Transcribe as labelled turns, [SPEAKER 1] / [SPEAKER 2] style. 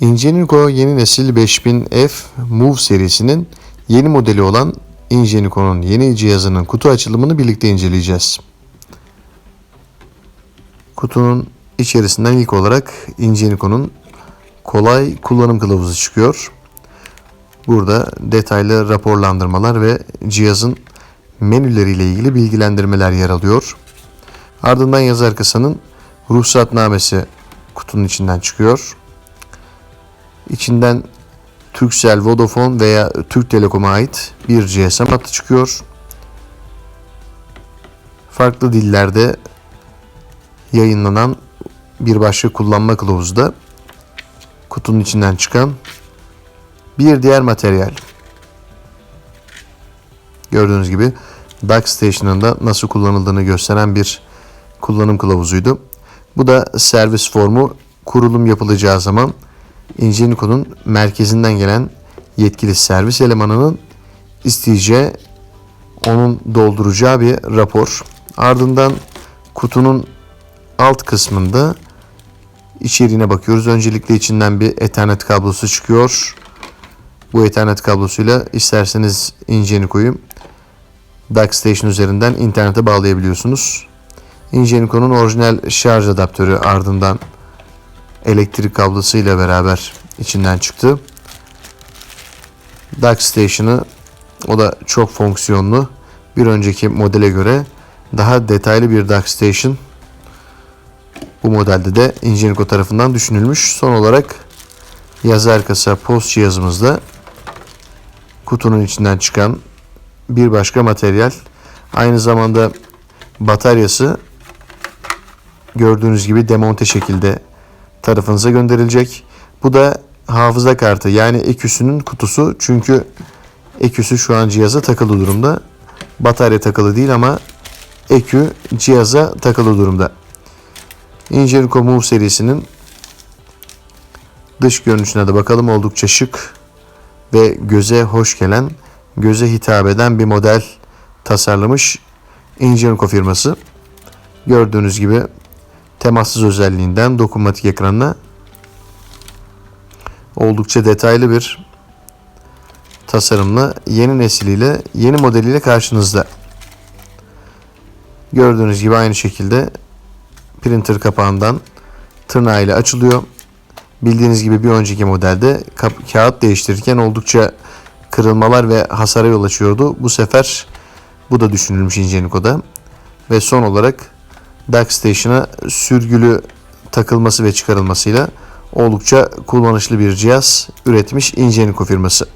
[SPEAKER 1] Ingenico yeni nesil 5000F Move serisinin yeni modeli olan Ingenico'nun yeni cihazının kutu açılımını birlikte inceleyeceğiz. Kutunun içerisinden ilk olarak Ingenico'nun kolay kullanım kılavuzu çıkıyor. Burada detaylı raporlandırmalar ve cihazın menüleriyle ilgili bilgilendirmeler yer alıyor. Ardından yazar kasanın ruhsatnamesi kutunun içinden çıkıyor. İçinden Turkcell, Vodafone veya Türk Telekom'a ait bir GSM hattı çıkıyor. Farklı dillerde yayınlanan bir başka kullanma kılavuzu da kutunun içinden çıkan bir diğer materyal. Gördüğünüz gibi Backstation'ın da nasıl kullanıldığını gösteren bir kullanım kılavuzuydu. Bu da servis formu kurulum yapılacağı zaman Ingenico'nun merkezinden gelen yetkili servis elemanının isteyeceği, onun dolduracağı bir rapor. Ardından kutunun alt kısmında içeriğine bakıyoruz. Öncelikle içinden bir Ethernet kablosu çıkıyor. Bu Ethernet kablosuyla isterseniz Ingenico'yu Backstation üzerinden internete bağlayabiliyorsunuz. Ingenico'nun orijinal şarj adaptörü ardından elektrik kablosuyla beraber içinden çıktı. Backstation'ı o da çok fonksiyonlu. Bir önceki modele göre daha detaylı bir Backstation bu modelde de Ingenico tarafından düşünülmüş. Son olarak yazar kasa post cihazımızda kutunun içinden çıkan bir başka materyal. Aynı zamanda bataryası gördüğünüz gibi demonte şekilde tarafınıza gönderilecek. Bu da hafıza kartı yani eküsünün kutusu. Çünkü eküsü şu an cihaza takılı durumda. Batarya takılı değil ama ekü cihaza takılı durumda. Ingenico Move serisinin dış görünüşüne de bakalım. Oldukça şık ve göze hoş gelen, göze hitap eden bir model tasarlamış Ingenico firması. Gördüğünüz gibi temassız özelliğinden dokunmatik ekranına oldukça detaylı bir tasarımla yeni nesiliyle, yeni modeliyle karşınızda. Gördüğünüz gibi aynı şekilde printer kapağından tırnağıyla açılıyor. Bildiğiniz gibi bir önceki modelde kağıt değiştirirken oldukça kırılmalar ve hasara yol açıyordu. Bu sefer bu da düşünülmüş Ingenico'da. Ve son olarak Backstation'a sürgülü takılması ve çıkarılmasıyla oldukça kullanışlı bir cihaz üretmiş Ingenico firması.